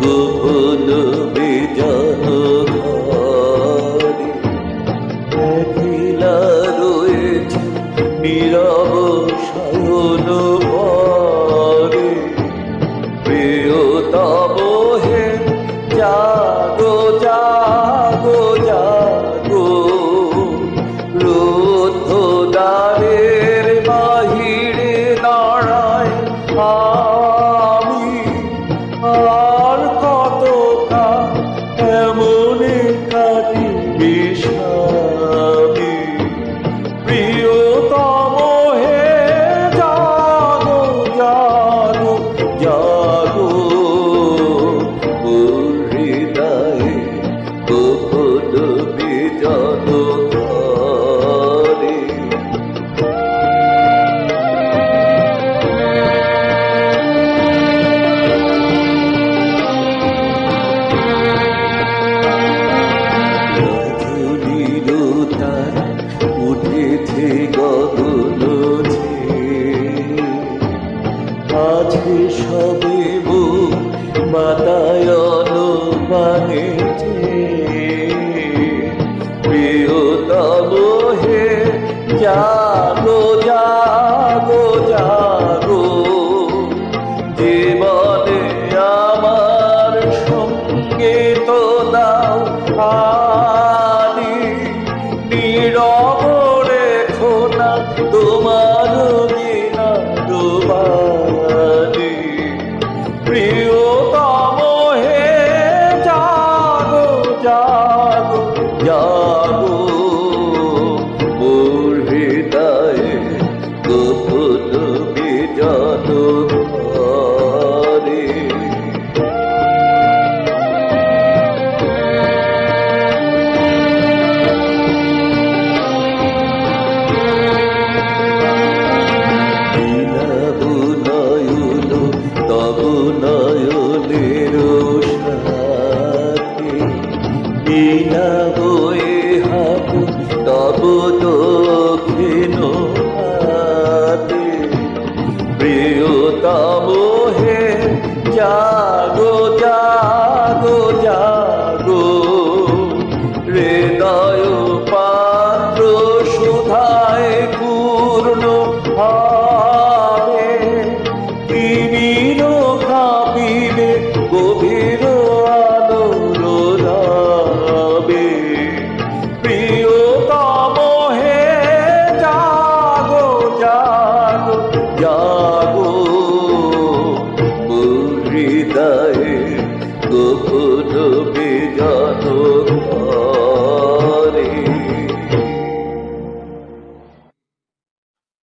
গোপন বিজন ঘরে রয়েছে নীরব শয়ন গেছে গগন আছে সবে মাতা জাগো জাগো মোর হৃদয়ে জাগো জাগো জাগো। হৃদয় পাত্র সুধায় পূর্ণ হবে। তিমির কাবিবে গভীর